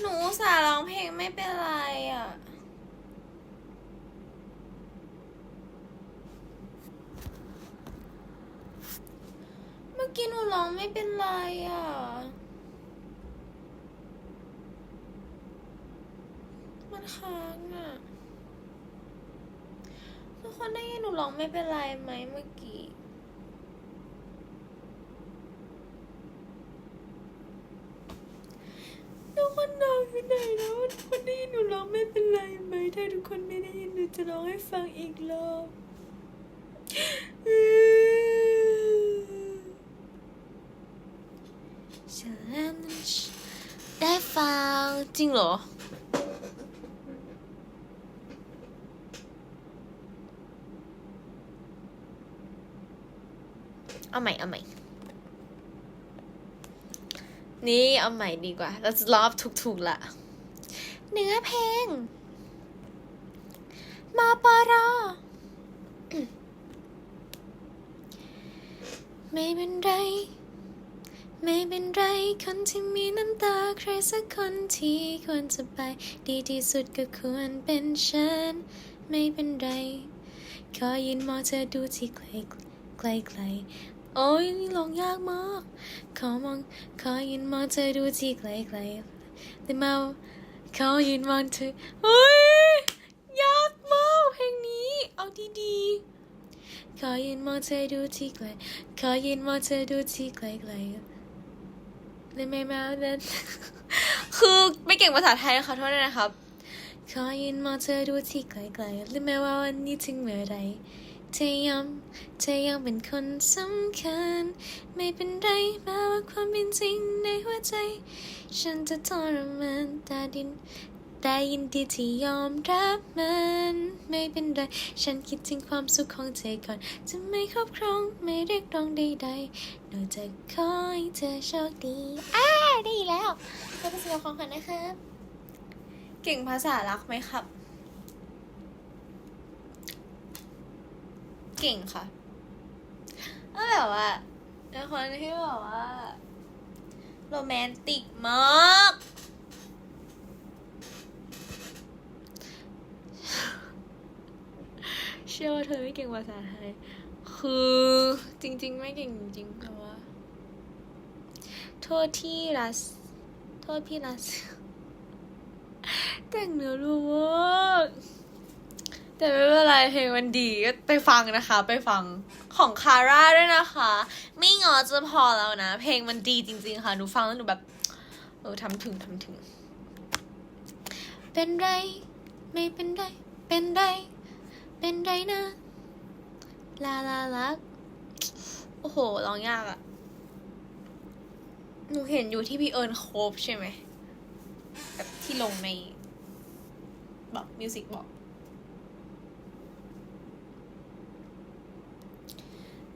หนูอุตสาห์ร้องเพลงไม่เป็นไรอะ เมื่อกี้หนูร้องไม่เป็นไรอะ มันค้างอะทุกคนได้ยินหนูร้องไม่เป็นไรไหมเมื่อกี้ ทุกคนนอนไปไหนแล้วทุกคนได้ยินหนูร้องไม่เป็นไรไหม ถ้าทุกคนไม่ได้ยินหนูจะร้องให้ฟังอีกรอบฉันนั้นได้ฟังจริงเหรอเอาใหม่เอาใหม่ นี่เอาใหม่ดีกว่า เราจะรอบถูกๆละเนื้อเพลงมาปรอไม่เป็นไร ไม่เป็นไร คนที่มีน้ำตาใครสักคนที่ควรจะไป ดีที่สุดก็ควรเป็นฉัน ไม่เป็นไร ขอยืนมองเธอดูที่ไกลไกลไกล โอ้ยนี่ลองยากมากขอมองขอยืนมองเธอดูที่ไกลไกลแต่เมาขอยืนมองเธอโอ้ยยากมากเพลงนี้ เอาดีๆขอยืนมองเธอดูที่ไกลขอยืนมองเธอดูที่ไกลไกลและไม่มานั้นคือไม่เก่งภาษาไทยขอโทษด้วยนะครับขอยืนมองเธอดูที่ไกลๆและแม้ว่าวันนี้ถึงเมื่อไร เธอยังเธอยังเป็นคนสำคัญ ไม่เป็นไรแม้ว่าความเป็นจริงในหัวใจ ฉันจะทรมานตาดินแต่ยินดีที่ยอมรับมันไม่เป็นไร ฉันคิดถึงความสุขของเธอก่อน จะไม่ครอบครองไม่เรียกร้องใดๆนอกจากขอให้เธอโชคดีอ้าดีแล้วขอบคุณสำหรับของขวัญนะครับ เก่งภาษารักไหมครับ เก่งค่ะก็แบบว่าเป็นคนที่แบบว่าโรแมนติกมากเชื่อว่าเธอไม่เก่งภาษาไทย คือจริง ๆ ไม่เก่งจริงแต่ว่า โทษที่รัส โทษพี่รัส แต่งเนื้อรู้มา แต่ไม่เป็นไรเพลงมันดีก็ไปฟังนะคะ ไปฟังของคาร่าด้วยนะคะ ไม่งอจะพอแล้วนะ เพลงมันดีจริง ๆ ค่ะ หนูฟังแล้วหนูแบบ เออทำถึงทำถึง เป็นไร ไม่เป็นไร เป็นไร เป็นไรนะ ลาลาลักโอ้โหร้องยากอะหนูเห็นอยู่ที่พี่เอิญโคบใช่ไหมแบบที่ลงในบอกมิวสิกบอก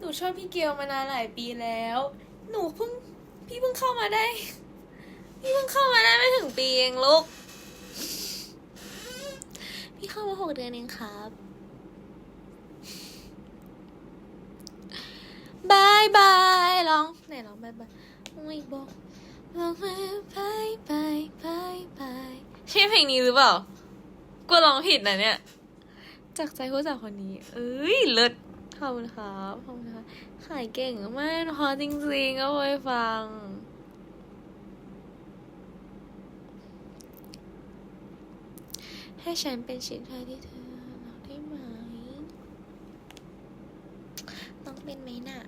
หนูชอบพี่เกลมานานหลายปีแล้ว หนูเพิ่ง พี่เพิ่งเข้ามาได้ พี่เพิ่งเข้ามาได้ไม่ถึงปีเองลูก พี่เข้ามาหกเดือนเองครับบายบายร้องไหนร้องบายบายไม่บอกบอกมาบายบายบายบายใช่เพลงนี้หรือเปล่ากูร้องผิดนะเนี่ย จากใจผู้สาวคนนี้ เอ้ยเลิศ ขอบคุณครับขอบคุณครับขายเก่งมากพอจริงๆก็ไปฟัง ให้ฉันเป็นชิ้นไทยที่เธอรักได้ไหม ต้องเป็นไหมน่ะ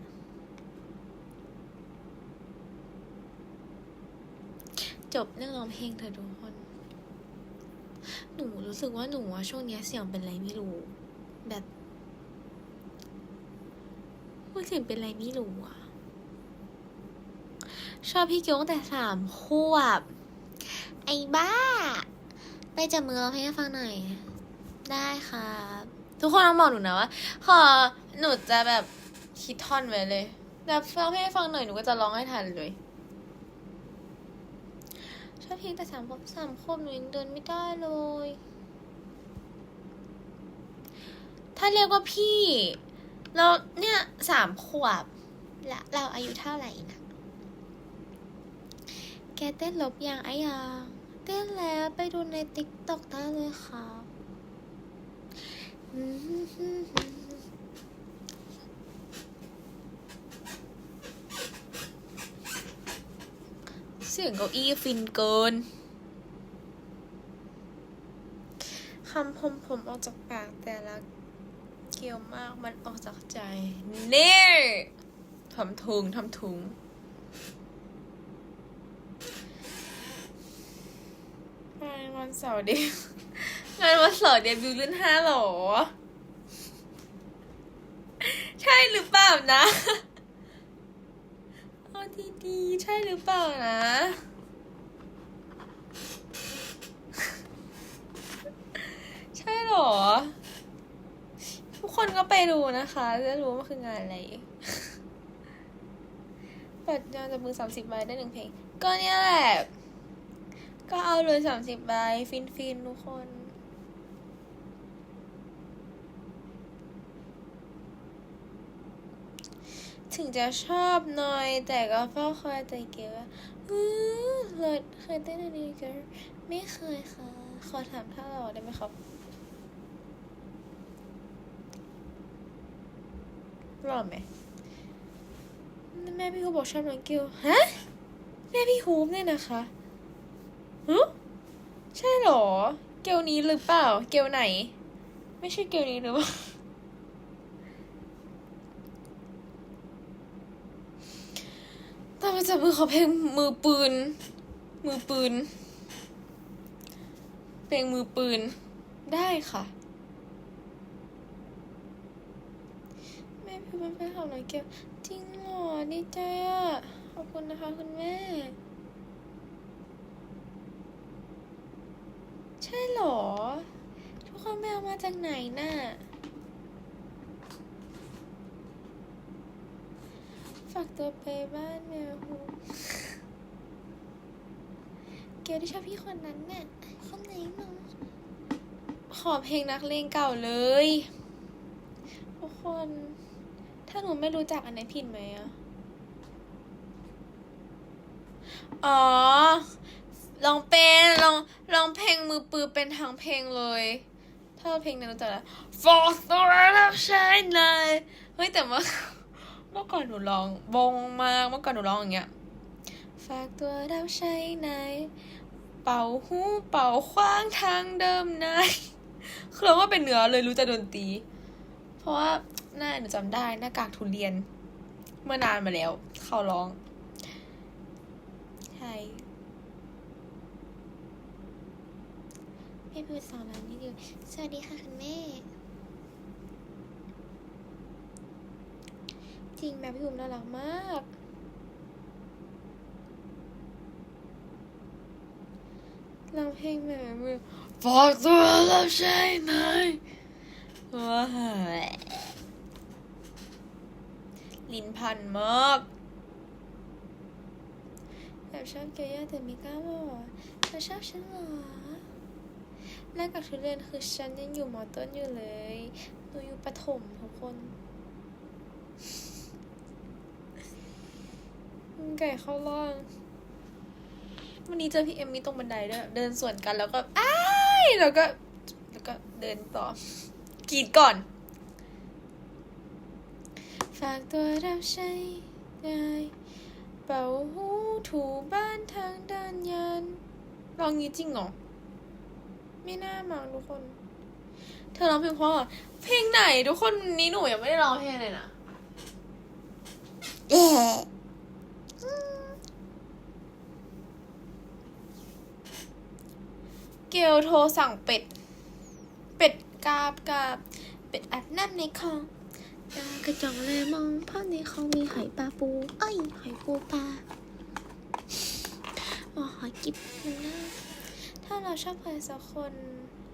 จบเรื่องร้องเพลงเธอทุกคน หนูรู้สึกว่าหนูว่าช่วงนี้เสียงเป็นไรไม่รู้ แบบ ว่าเสียงเป็นอะไรไม่รู้อะชอบพี่เกียวตั้งแต่สามขวบ ไอ้บ้า ไปจับมือเพลงให้ฟังหน่อย ได้ครับ ทุกคนต้องบอกหนูนะว่าขอหนูจะแบบคิดท่อนไว้เลยแบบร้องเพลงให้ฟังหน่อยหนูก็จะร้องให้ทันเลย ชอบเพลงแต่สามขวบสามขวบหนูยังเดินไม่ได้เลย ถ้าเรียกว่าพี่ เราเนี่ยสามขวบและเราอายุเท่าไหร่นะแกเต้นลบยังไอ้ยังเต้นแล้วไปดูในติ๊กต็อกได้เลยค่ะเสียงเก้าอี้ฟินเกินคำพมผมออกจากปากแต่ละ เกียวมาก มันออกจากใจ นี่ทำทุงทำทุง งานวันเสาร์เดบงานวันเสาร์เดบิวต์รุ่นห้าหรอ ใช่หรือเปล่านะเอาดีๆใช่หรือเปล่านะใช่หรอ คนก็ไปดูนะคะ จะรู้ว่ามันคืองานอะไรเปิดยอดจากมือสามสิบใบได้หนึ่งเพลง ก็เนี่ยแหละ ก็เอาเลยสามสิบใบ ฟินฟินทุกคนถึงจะชอบหน่อย แต่ก็เฝ้าคอยใจเกียวว่าอือเลิศเคยเต้นอันนี้กันไม่เคยค่ะ ขอถามท่าเราได้ไหมครับ รอดไหมแม่พี่ฮูบอกชอบน้องกิวฮะแม่พี่ฮูบเนี่ยนะคะฮึใช่เหรอ เกลนี้หรือเปล่า เกลไหน ไม่ใช่เกลนี้หรือเปล่าตามมาจับมือเขาเพลงมือปืน มือปืน เพลงมือปืนได้ค่ะ แม่พี่เป็นแฟนของน้องเกจริงเหรอดีใจอะ ขอบคุณนะคะคุณแม่ ใช่เหรอ ทุกคนแม่เอามาจากไหนน่ะ ฝากตัวไปบ้านแมวฮูเกลที่ชอบพี่คนนั้นน่ะคนไหนเนาะขอเพลงนักเลงเก่าเลย ทุกคน ถ้าหนูไม่รู้จักอันไหนผิดไหมอะอ๋อ ลองเป็นลองลองเพลงมือปืนเป็นทั้งเพลงเลย ถ้าเพลงนั้นรู้จักแล้ว For the light of shine เลยเฮ้ย แต่ว่าเมื่อก่อนหนูร้องบงมาก เมื่อก่อนหนูร้องอย่างเงี้ย ฝากตัวดาวใช้ในเป่าหูเป่าคว้างทางเดิมนายคือเราว่าเป็นเนื้อเลยรู้จักดนตรี เพราะว่า หน้าหนูจำได้หน้ากากทุเรียน เมื่อนานมาแล้ว เขาร้องใช่แม่พูดสอนร้านนี้ดีสวัสดีค่ะคุณแม่ จริงแม่พี่ภูมิน่ารักมากร้องเพลงแบบมือกตัวรับใช้ไหมว้าย ลิ้นพันมากแบบชอบเกียวแต่ไม่กล้าบอกเธอชอบฉันเหรอแรกกับทุเรียนคือฉันยังอยู่มอต้นอยู่เลยหนูอยู่ประถมทุกคนไก่เข้าร่างวันนี้เจอพี่เอ็มมี่ตรงบันไดด้วยเดินสวนกันแล้วก็อ้ายแล้วก็ แล้วก็เดินต่อกรีดก่อน ฝากตัวเราใช้ได้เป่าหูถูบ้านทางเดินยันลองงี้จริงเหรอ ไม่น่ามาทุกคน เธอร้องเพลงเพราะเหรอเพลงไหน ทุกคนนี้หนูยังไม่ได้ร้องเพลงเลยนะเอ๊ะเกลโทรสั่งเป็ด เป็ดกาบกาบ เป็ดอาบน้ำในคลอง ตากระจองเลยมองเพราะในคลอมีหอยปลาปู เอ้ย หอยปูปลาอ๋อหอยกิบมันน่าถ้าเราชอบใครสักคน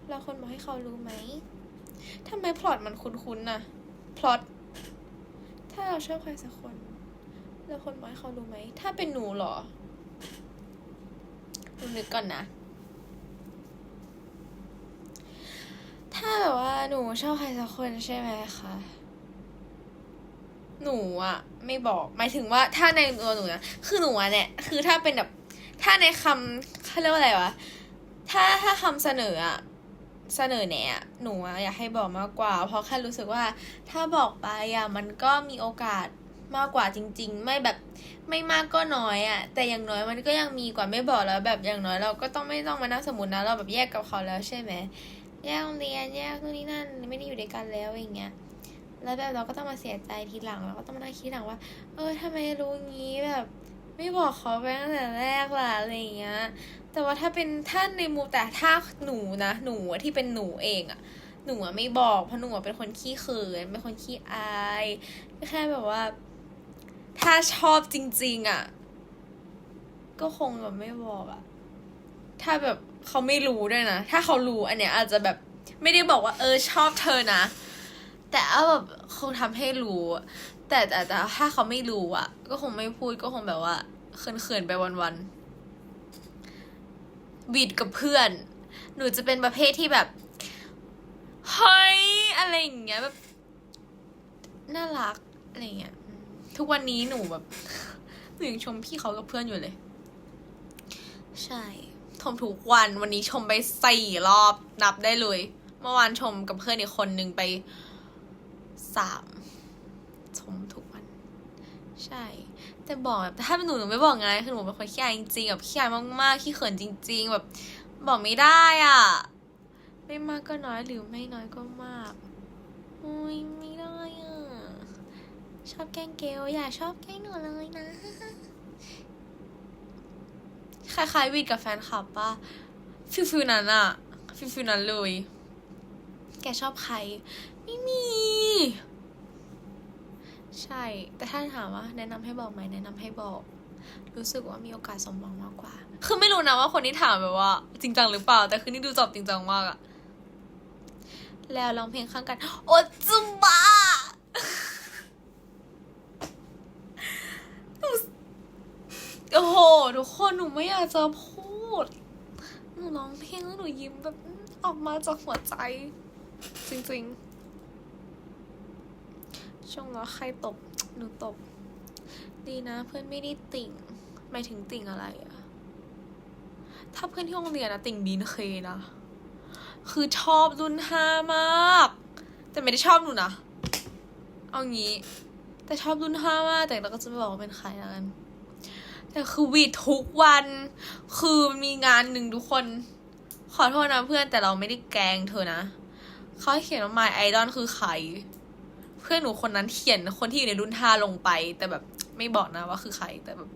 เราควรบอกให้เขารู้ไหมทำไมพล็อตมันคุ้นๆน่ะพล็อตถ้าเราชอบใครสักคน เราควรบอกให้เขารู้ไหม ถ้าเป็นหนูหรอหนูนึกก่อนนะ ถ้าแบบว่าหนูชอบใครสักคนใช่ไหมคะ หนูอะไม่บอก หมายถึงว่าถ้าในตัวหนูนะคือหนูอะเนี่ยคือถ้าเป็นแบบถ้าในคำเขาเรียกว่าอะไรวะถ้าถ้าคำเสนออะเสนอแนะอะหนูอยากให้บอกมากกว่า เพราะแค่รู้สึกว่าถ้าบอกไปอะมันก็มีโอกาสมากกว่าจริง ๆ ไม่แบบไม่มากก็น้อยอะแต่อย่างน้อยมันก็ยังมีกว่าไม่บอกแล้ว แบบอย่างน้อยเราก็ต้องไม่ต้องมานั่งสมมตินะเราแบบแยกกับเขาแล้วใช่ไหมแยกโรงเรียนแยกนู่นนี่นั่นไม่ได้อยู่ด้วยกันแล้วอย่างเงี้ย แล้วแบบเราก็ต้องมาเสียใจทีหลังเราก็ต้องมานั่งคิดทีหลังว่า เออทำไมรู้งี้แบบ ไม่บอกเขาไปตั้งแต่แรกล่ะอะไรอย่างเงี้ย แต่ว่าถ้าเป็นถ้าในมุมแต่ถ้าหนูนะ หนูที่เป็นหนูเองอะหนูไม่บอกเพราะหนูเป็นคนขี้เขินเป็นคนขี้อายแค่แบบว่า ถ้าชอบจริง ๆอะก็คงแบบไม่บอกอะถ้าแบบเขาไม่รู้ด้วยนะ ถ้าเขารู้อันเนี้ยอาจจะแบบไม่ได้บอกว่าเออชอบเธอนะ แต่เอาแบบคงทำให้รู้ แต่แต่แต่ถ้าเขาไม่รู้อะ ก็คงไม่พูดก็คงแบบว่าเขินๆไปวันๆวีดกับเพื่อน หนูจะเป็นประเภทที่แบบเฮ้ยอะไรอย่างเงี้ยแบบน่ารักอะไรเงี้ยทุกวันนี้หนูแบบหนูยังชมพี่เขากับเพื่อนอยู่เลย ใช่ชมทุกวันวันนี้ชมไปสี่รอบนับได้เลย เมื่อวานชมกับเพื่อนอีกคนนึงไป สามชมทุกวัน ใช่ แต่บอกแบบถ้าเป็นหนูหนูไม่บอกไงคือหนูเป็นคนขี้อายจริงๆแบบขี้อายมากๆขี้เขินจริง ๆ แบบ บอกไม่ได้อะ ไม่มากก็น้อยหรือไม่น้อยก็มากอุ้ยไม่ได้อะชอบแกล้งเกลอย่าชอบแกล้งหนูเลยนะคล้ายๆวีดกับแฟนคลับปะฟิลฟิลนั้นอะฟิลฟิลนั้นเลย แกชอบใคร ไม่มี ใช่ แต่ถ้าถามว่าแนะนำให้บอกไหมแนะนำให้บอก รู้สึกว่ามีโอกาสสมหวังมากกว่า คือไม่รู้นะว่าคนที่ถามแบบว่า จริงจังหรือเปล่า แต่คือนี่ดูจอบจริงจังมากอะแล้วร้องเพลงข้างกัน โอจุบ้าโอ้โหทุกคนหนูไม่อยากจะพูด หนูร้องเพลงแล้วหนูยิ้มแบบออกมาจากหัวใจ จริงๆ ช่วงแล้วใครตบ หนูตบ ดีนะ เพื่อนไม่ได้ติ่งหมายถึงติ่งอะไรอะถ้าเพื่อนที่โรงเรียนอะติ่งบีนเคนะ คือชอบรุ่นห้ามาก แต่ไม่ได้ชอบหนูนะ เอางี้ แต่ชอบรุ่นห้ามาก แต่เราก็จะไม่บอกว่าเป็นใครแล้วกัน แต่คือวีดทุกวัน คือมีงานหนึ่งทุกคน ขอโทษนะเพื่อนแต่เราไม่ได้แกล้งเธอนะเขาเขียนว่า My Idol คือใคร พื่อนหนูคนนั้นเขียนคนที่อยู่ในรุ่นห้าลงไป แต่แบบไม่บอกนะว่าคือใคร แต่แบบ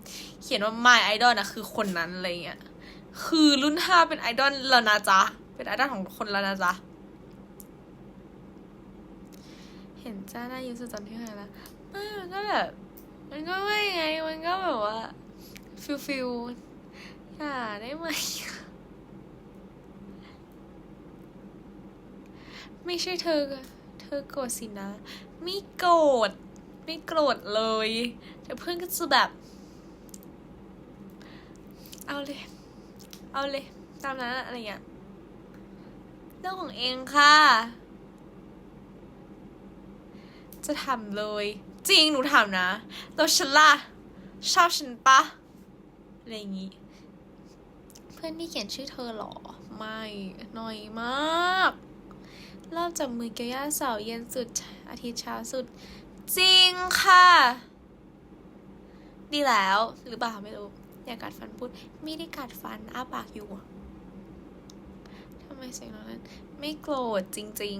เขียนว่า My Idol นะคือคนนั้นอะไรเงี้ยคือรุ่นห้าเป็นไอดอลแล้วนะจ๊ะเป็นไอดอลของคนแล้วนะจ๊ะเห็นจ้าหน้ายิ้มสุดตอนที่ไหนละไม่มันก็แบบมันก็ไม่ไง มันก็แบบว่าฟิลฟิลอย่าได้ไหมไม่ใช่เธอ อโกรธสินะ ไม่โกรธ ไม่โกรธเลย แต่เพื่อนก็จะแบบ เอาเลย เอาเลย ตามนั้นอะไรอย่างเงี้ยเรื่องของเองค่ะ จะทำเลย จริงหนูถามนะแล้วฉันล่ะชอบฉันปะอะไรอย่างงี้ เพื่อนที่เขียนชื่อเธอเหรอ ไม่น้อยมาก รอบจับมือเกียวย่าเสาร์เย็นสุด อาทิตย์เช้าสุด จริงค่ะ ดีแล้วหรือเปล่าไม่รู้ อยากกัดฟันพูด ไม่ได้กัดฟันอ้าปากอยู่ทำไมเสียงนั้น ไม่โกรธจริง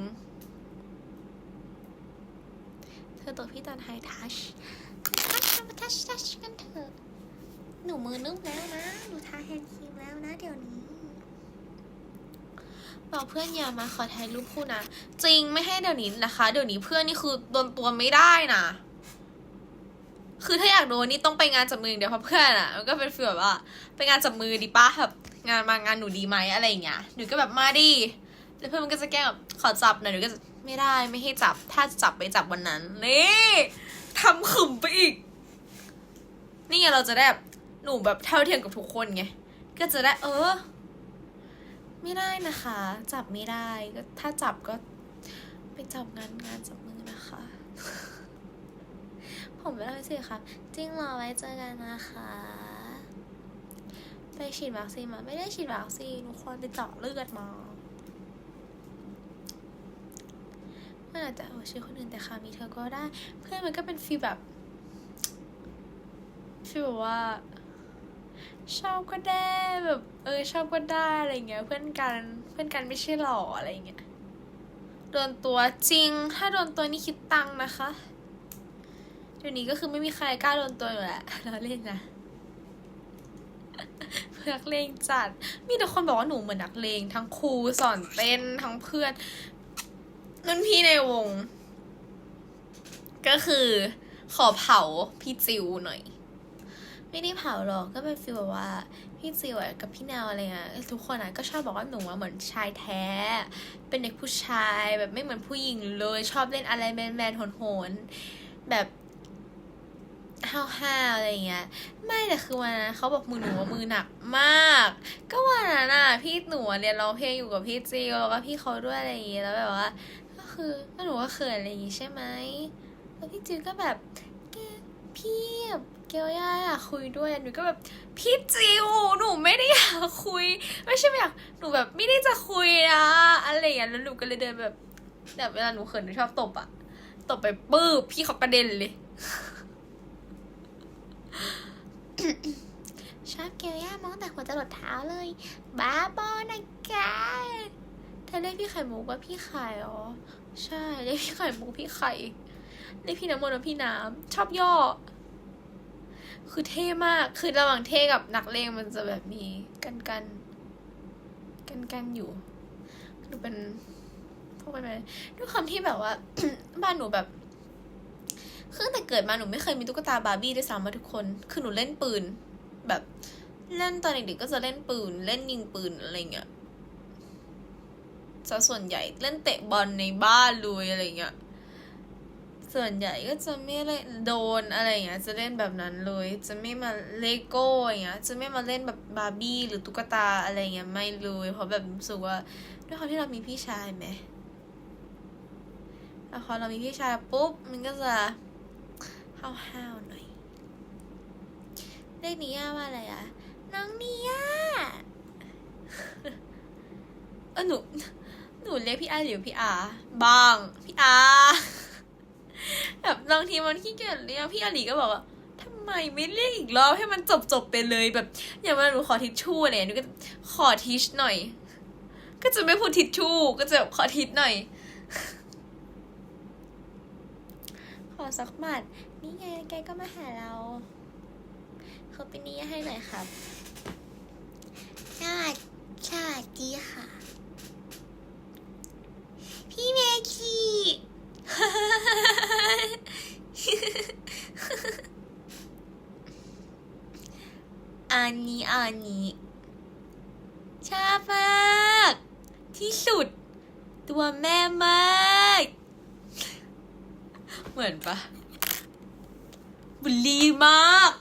ๆ เธอตัวพี่ตอนไฮทัชทัชทัชทัชกันเถอะหนูมือนุ่มแล้วนะ หนูทาแฮนด์ครีมแล้วนะเดี๋ยวนี้ บอกเพื่อนอย่ามาขอถ่ายรูปคู่นะ จริงไม่ให้เดี๋ยวนี้นะคะ เดี๋ยวนี้เพื่อนนี่คือโดนตัวไม่ได้นะคือถ้าอยากโดนนี่ต้องไปงานจับมือเดี๋ยวเพราะเพื่อนอะมันก็เป็นฟีลแบบว่าไปงานจับมือดีป้าแบบงานมางานหนูดีไหมอะไรอย่างเงี้ยหนูก็แบบมาดิแล้วเพื่อนมันก็จะแกล้งแบบขอจับหน่อยหนูก็จะไม่ได้ไม่ให้จับ ถ้าจับไปจับวันนั้น นี่ทำขึมไปอีก นี่เราจะได้แบบหนูแบบเท่าเทียมกับทุกคนไงก็จะได้เออ ไม่ได้นะคะ จับไม่ได้ก็ถ้าจับก็ไปจับงานงานจับมือนะคะ ผมไม่ได้สิครับจริงรอไว้เจอกันนะคะ ไปฉีดวัคซีนมาไม่ได้ฉีดวัคซีนทุกคนไปเจาะเลือดมามันอาจจะเอาชื่อคนอื่นแต่ค่ะมีเธอก็ได้ เพื่อนมันก็เป็นฟีลแบบฟีลแบบว่า ชอบก็ได้แบบเออชอบก็ได้อะไรเงี้ย เพื่อนกันเพื่อนกันไม่ใช่หล่ออะไรเงี้ยโดนตัวจริง ถ้าโดนตัวนี่คิดตังนะคะเดี๋ยวนี้ก็คือไม่มีใครกล้าโดนตัวอยู่แหละเราเล่นนะนักเลงจัด มีแต่คนบอกว่าหนูเหมือนนักเลง ทั้งครูสอนเต้นทั้งเพื่อนรุ่นพี่ในวง ก็คือขอเผาพี่จิวหน่อย ไม่ได้เผาหรอกก็เป็นฟีลแบบว่า พี่จิวอะกับพี่แนวอะไรเงี้ยทุกคนอะก็ชอบบอกว่าหนูอะเหมือนชายแท้ เป็นเด็กผู้ชายแบบไม่เหมือนผู้หญิงเลยชอบเล่นอะไรแมนๆโหนๆแบบห้าวๆอะไรเงี้ย ไม่แต่คือวันนั้นเขาบอกมือหนูว่ามือหนักมาก ก็วันนั้นอะพี่หนูเรียนร้องเพลงอยู่กับพี่จิวแล้วก็พี่เขาด้วยอะไรอย่างงี้ยแล้วแบบว่า ก็คือก็หนูก็เขินอะไรอย่างงี้ใช่ไหมแล้วพี่จิวก็แบบ พี่แบบเกลย่าอยากคุยด้วยหนูก็แบบพี่จิวหนูไม่ได้อยากคุย ไม่ใช่ไม่อยากหนูแบบไม่ได้จะคุยนะอะไรอย่างเงี้ยแล้วหนูก็เลยเดินแบบแบบเวลาหนูเขินหนูชอบตบอะตบไปปื้บพี่เขากระเด็นเลยชอบเกลย่ามองแต่หัวจะหลดเท้าเลยบ้าบอนะแกเธอเรียกพี่ไข่มุกว่าพี่ไข่อ๋อใช่เรียกพี่ไข่มุกพี่ไข่ เรียกพี่น้ำมนต์ว่าพี่น้ำชอบย่อ คือเท่มาก คือระหว่างเท่กับนักเลงมันจะแบบมีกันกันกันกันอยู่หนูเป็นพวกเป็นด้วยความที่แบบว่า บ้านหนูแบบคือแต่เกิดมาหนูไม่เคยมีตุ๊กตาบาร์บี้ด้วยซ้ำมาทุกคน คือหนูเล่นปืน แบบเล่นตอนเด็กๆก็จะเล่นปืน เล่นยิงปืนอะไรเงี้ยซะส่วนใหญ่เล่นเตะบอลในบ้านเลยอะไรเงี้ย ส่วนใหญ่ก็จะไม่เล่นโดนอะไรเงี้ยจะเล่นแบบนั้นเลย จะไม่มาเลโก้อย่างเงี้ยจะไม่มาเล่นแบบบาร์บี้หรือตุ๊กตาอะไรเงี้ยไม่เลยเพราะแบบรู้สึกว่าด้วยความที่เรามีพี่ชายไหมแล้วพอเรามีพี่ชายปุ๊บมันก็จะห้าวๆหน่อยเรียกนิย่าว่าอะไรอะน้องนิย่าเออหนูหนูเรียกพี่อาหรือพี่อาบ้างพี่อา แบบบางทีมันขี้เกียจเรียกพี่อาลีก็บอกว่าทำไมไม่เรียกอีกรอบให้มันจบจบไปเลยแบบ อย่างวลาหนูขอทิชชู่อะไรเนี่ยหนูก็ขอทิชหน่อย ก็จะไม่พูดทิชชู่ ก็จะแบบขอทิชหน่อย ขอสักหมัดนี่ไงแกก็มาหาเราเขาเป็นนี่ให้หน่อยครับสวัสสวัสดีค่ะ พี่เมคี อันนี้อันนี้ ชอบมาก ที่สุด ตัวแม่มาก เหมือนปะบุลลี่มาก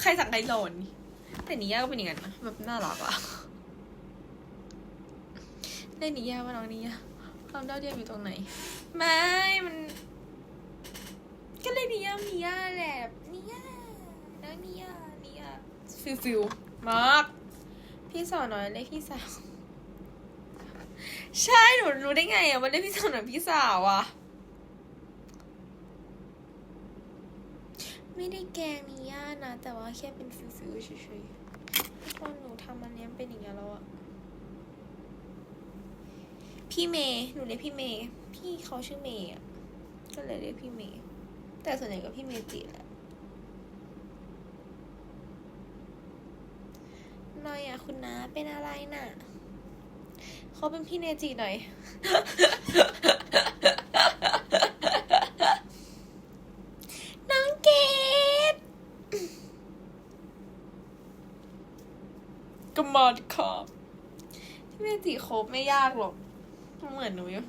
ใครสั่งใครหล่นแต่นิย่าก็เป็นอย่างนั้นนะแบบน่ารักอะเล่นนิย่าว่าน้องนิย่าความเด้าเดียมอยู่ตรงไหน ไม่ มัน ก็เลยนิย่านิย่าแหละนิย่าน้องนิย่านิย่า ฟิลฟิลมากพี่สาวน้อยเรียกพี่สาว ใช่หนูรู้ได้ไงอะว่าเรียกพี่สาวหน้อยพี่สาวอะไม่ได้แกล้งนิย่านะ แต่ว่าแค่เป็นฟิลฟิลเฉยๆทุกคนหนูทำมันเนี้ยเป็นอย่างเงี้ยแล้วอะพี่เมย์หนูเรียกพี่เมย์พี่เขาชื่อเมย์อะก็เลยเรียกพี่เมย์แต่ส่วนใหญ่ก็พี่เมจิแหละ หน่อยอะคุณน้าเป็นอะไรน่ะเขาเป็นพี่เนจิหน่อย น้องเกดก็มาดครับพี่เมจิคบไม่ยากหรอก เหมือนหนูอยู่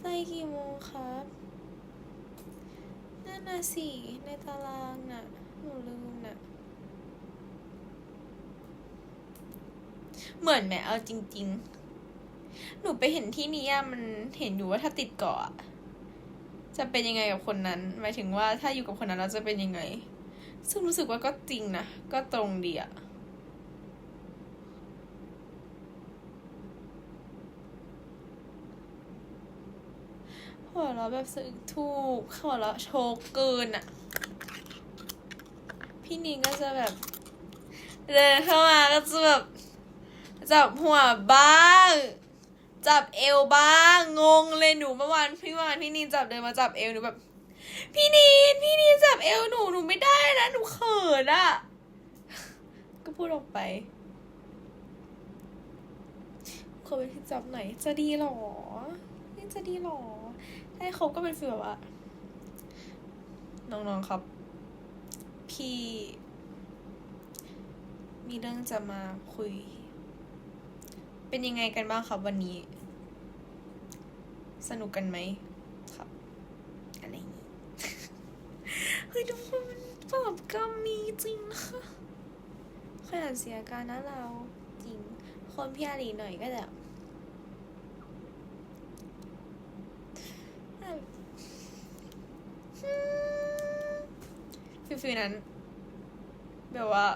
ไปกี่โมงครับนั่นน่ะสิ ในตารางน่ะ หนูลืมน่ะ เหมือนแหมเอาจริง ๆ หนูไปเห็นที่นี้มันเห็นอยู่ว่าถ้าติดเกาะจะเป็นยังไงกับคนนั้น หมายถึงว่าถ้าอยู่กับคนนั้นเราจะเป็นยังไง ซึ่งรู้สึกว่าก็จริงนะ ก็ตรงดีอะหัวเราแบบสึกถูกหัวเราโชกเกินอะพี่นิงก็จะแบบเดินเข้ามาก็จะแบบ จับหัวบ้าง จับเอวบ้าง งงเลยหนูเมื่อวานพี่วานพี่นีนจับเดินมาจับเอวหนูแบบ พี่นีนพี่นีนจับเอวหนูหนูไม่ได้นะหนูเขินอะก็พูดออกไปคนเป็นที่จับไหน จะดีหรอนี่จะดีหรอให้เขาก็เป็นฟีลแบบว่าน้องๆครับ พี่ มีเรื่องจะมาคุย เป็นยังไงกันบ้างครับวันนี้ สนุกกันไหมครับ อะไรอย่างนี้เฮ้ยทุกคนมันตอบก็มีจริงนะคะขนาดเสียการนะเราจริง คนพี่อารีหน่อยก็จะแบบฟิลฟิลนั้นแบบว่า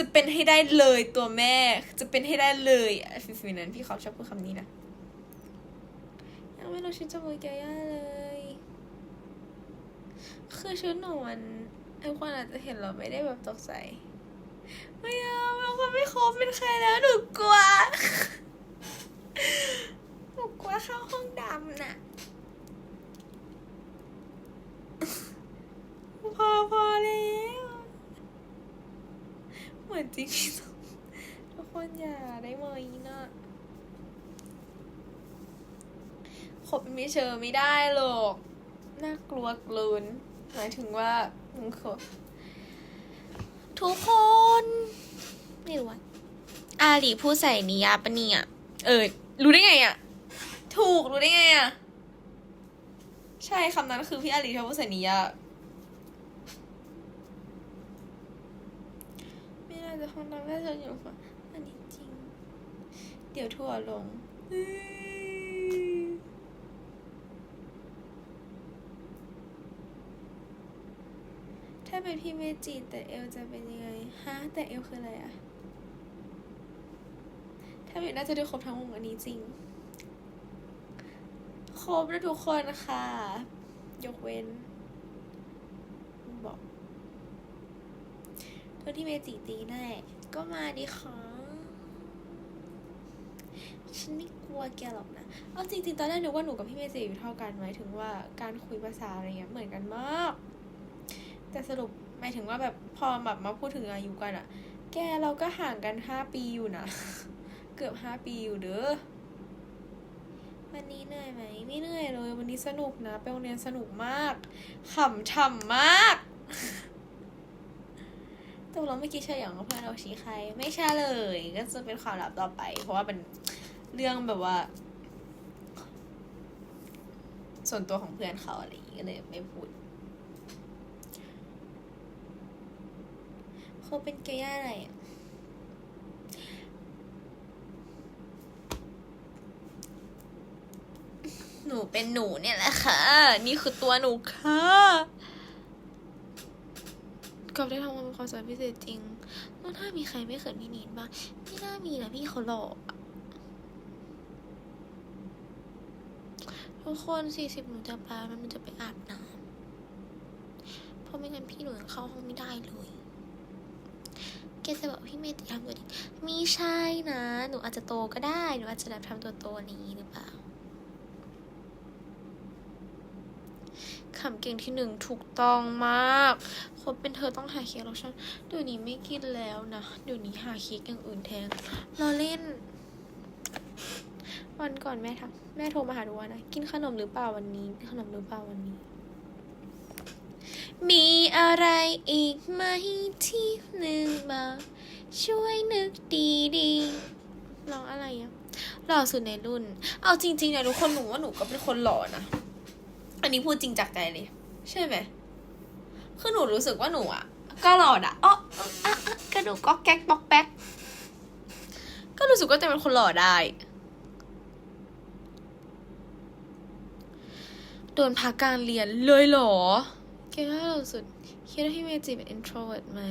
จะเป็นให้ได้เลยตัวแม่ จะเป็นให้ได้เลยฟิฟินั้นพี่เขาชอบพูดคำนี้นะยังไม่รู้ชุดจมูกแกย่าเลย คือชุดหนูมันไอ้คนอาจจะเห็นเราไม่ได้แบบตกใจ ไม่เอาเราคนไม่คบเป็นใครแล้วหนูกลัว หนูกลัวเข้าห้องดำน่ะ พอพอแล้ว เหมือน จริงทุกคนอย่าได้ไหมนะคบเป็นมิเชอไม่ได้หรอกน่ากลัวกลืนหมายถึงว่ามึงคบทุกคนไม่รู้ว่าอาลีพูดใส่นิยาปะเนี่ยเออ รู้ได้ไงอะถูกรู้ได้ไงอะใช่คำนั้นคือพี่อาลีชอบพูดใส่นิยา ไม่น่า จะห้องน้ำแม่เธออยู่ฝั่งอันนี้จริง เดี๋ยวถั่วลงถ้าเป็นพี่เมจิแต่เอลจะเป็นยังไงฮะแต่เอลคืออะไรอะถ้าเป็นน่าจะได้ครบทั้งวงอันนี้จริง ครบแล้วทุกคนค่ะ ยกเว้น บอก โดนที่เมจิตีแน่ก็มาดิค่ะฉันไม่กลัวแกหรอกนะ เอาจริงๆ ตอนแรกนึกว่าหนูกับพี่เมจิอยู่เท่ากันหมายถึงว่าการคุยภาษาอะไรเงี้ยเหมือนกันมาก แต่สรุปหมายถึงว่าแบบพอแบบมาพูดถึงอายุกันอะแกเราก็ห่างกันห้าปีอยู่นะ เกือบห้าปีอยู่เด้อ วันนี้เหนื่อยไหม ไม่เหนื่อยเลย วันนี้สนุกนะ ไปโรงเรียนสนุกมาก ขำฉ่ำมาก ตกลงเมื่อกี้เฉยอย่างว่าเพื่อนเราชี้ใคร ไม่ใช่เลย ก็จะเป็นความลับต่อไป เพราะว่าเป็นเรื่องแบบว่า ส่วนตัวของเพื่อนเขาอะไรอย่างงี้ก็เลยไม่พูดเขาเป็นเกย์อะไรหนูเป็นหนูเนี่ยแหละค่ะ นี่คือตัวหนูค่ะ กอบได้ทำงานเป็นความสามารถพิเศษจริงแล้วถ้ามีใครไม่เขินพี่นีนบ้างไม่น่ามีนะพี่เขาหล่อทุกคนสี่สิบหนูจะไปแล้วมันจะไปอาบน้ำเพราะไม่งั้นพี่หนูยังเข้าห้องไม่ได้เลยแกจะบอกพี่เมย์ทำตัวดีมีใช่นะ หนูอาจจะโตก็ได้ หนูอาจจะแบบทำตัวโตนี้หรือเปล่า ขำเก่งที่หนึ่งถูกต้องมากคบเป็นเธอต้องหาเค้กโลชั่นเดี๋ยวนี้ไม่กินแล้วนะเดี๋ยวนี้หาเค้กอย่างอื่นแทนเราเล่น วันก่อนแม่ทักแม่โทรมาหาดูว่านะกินขนมหรือเปล่าวันนี้ขนมหรือเปล่าวันนี้ มีอะไรอีกไหมที่ลืมมาช่วยนึกดีๆร้องอะไรอะหล่อสุดในรุ่น เอาจริงๆนะทุกคนหนูว่าหนูก็เป็นคนหล่อนะ อันนี้พูดจริงจากใจเลย ใช่ไหมคือหนูรู้สึกว่าหนูอะก็หล่อดะอ๋ออ๋ออะอะกระดูกก็แก๊กป๊อกแป๊กก็รู้สึกว่าจะเป็นคนหล่อได้โดนพักการเรียนเลยเหรอเกี่ยวกับเราสุดคิดว่าพี่เมจิเป็น introvert ไหม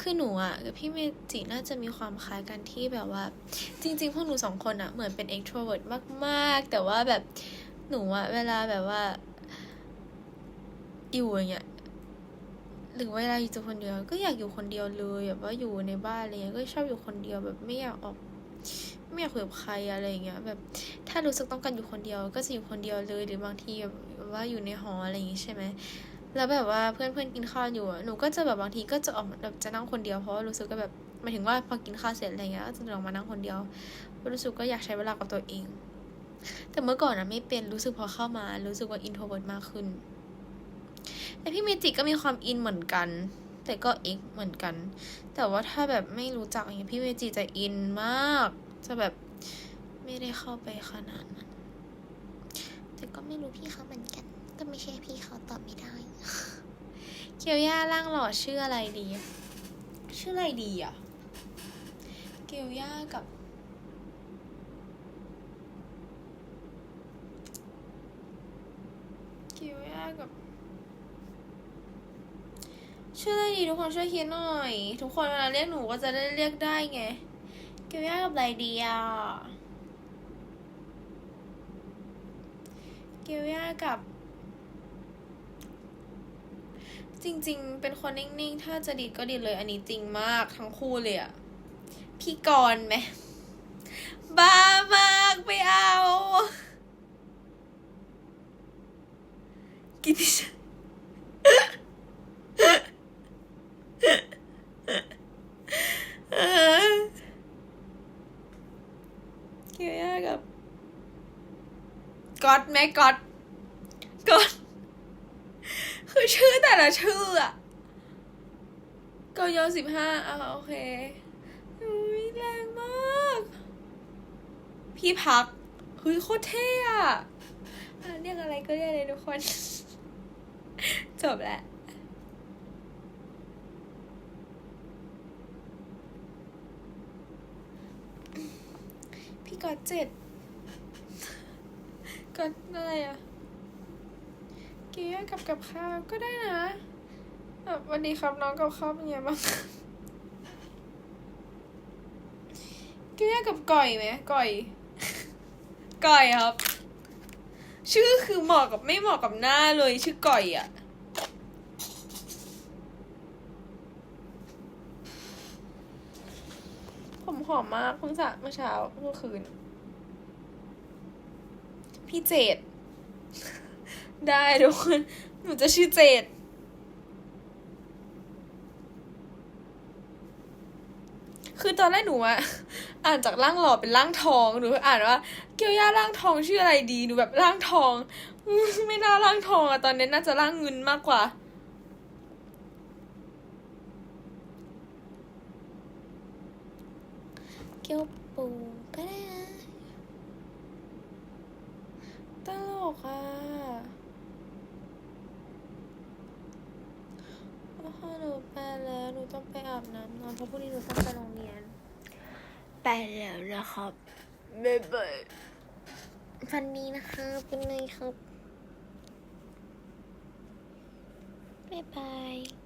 คือหนูอะกับพี่เมจิน่าจะมีความคล้ายกันที่แบบว่า จริง ๆ พวกหนูสองคนอะเหมือนเป็น extrovert มาก ๆ แต่ว่าแบบ หนูอะเวลาแบบว่า อยู่อย่างเงี้ยหรือเวลาอยู่คนเดียว ก็อยากอยู่คนเดียวเลยแบบว่าอยู่ในบ้านอะไรเงี้ยก็ชอบอยู่คนเดียวแบบไม่อยากออก ไม่อยากคุยกับใครอะไรเงี้ย แบบ ถ้ารู้สึกต้องการอยู่คนเดียว ก็จะอยู่คนเดียวเลยหรือบางทีแบบว่าอยู่ในหออะไรอย่างงี้ใช่ไหมแล้วแบบว่าเพื่อนเพื่อนกินข้าวอยู่หนูก็จะแบบบางทีก็จะออกแบบจะนั่งคนเดียวเพราะรู้สึกก็แบบหมายถึงว่าพอกินข้าวเสร็จอะไรเงี้ยก็จะออกมานั่งคนเดียวรู้สึกก็อยากใช้เวลากับตัวเอง แต่เมื่อก่อนอะไม่เป็นรู้สึกพอเข้ามา รู้สึกว่าอินโทรเวิร์ตมากขึ้น แต่พี่เมจิก็มีความอินเหมือนกัน แต่ก็เอ็กเหมือนกัน แต่ว่าถ้าแบบไม่รู้จักอย่างเงี้ยพี่เมจิจะอินมาก จะแบบไม่ได้เข้าไปขนาดนั้น แต่ก็ไม่รู้พี่เขาเหมือนกัน ก็ไม่ใช่พี่เขาตอบไม่ได้เกียวย่าร่างหล่อชื่ออะไรดี ชื่ออะไรดีอะ เกียวย่ากับ เกียวย่ากับชื่ออะไรดีทุกคนช่วยคิดหน่อย ทุกคนเวลาเรียกหนูก็จะได้เรียกได้ไงเกียวยากับอะไรดีอะเกียวยากับ จริง ๆ เป็นคนนิ่ง ๆ ถ้าจะดีก็ดีเลยอันนี้จริงมากทั้งคู่เลยอะพี่กรณ์ไหมบ้ามากไปเอา กินดิฉันเออเกี่ยวยากับกอตไหมกอตก๊อตคือชื่อแต่ละชื่ออะก็ยอสิบห้าอะโอเคอุ้ยแรงมาก พี่พักเฮ้ยโคตรเท่อะอะเรียกอะไรก็เรียกเลยทุกคน จบแล้วพี่กอดเจ็ดกอดอะไรอะเกี๊ยกับกับข้าวก็ได้นะแบบวันนี้ครับน้องกับข้าวเป็นไงบ้างเกี๊ยกับก่อยไหมก่อย ก่อยครับ ชื่อคือเหมาะกับไม่เหมาะกับหน้าเลยชื่อก่อยอะ่ะ ผมห อมมากเพิ่งสระเมื่อเช้าเมื่อคืน พี่เจดได้ทุกคนหนูจะชื่อเจดคือตอนแรกหนูอะอ่านจากร่างหล่อเป็นร่างทองหนูอ่านว่า เกียวย่าร่างทองชื่ออะไรดีหนูแบบร่างทอง ไม่น่าร่างทองอะตอนนี้น่าจะร่างเงินมากกว่า เกียวปูก็ได้นะตลกอะโอ้โหหนูไปแล้วหนูต้องไปอาบน้ำนอนเพราะพรุ่งนี้หนูต้องไปโรงเรียน ไปแล้วนะครับบ๊ายบายฟันนี้นะคะเป็นไงครับบ๊ายบาย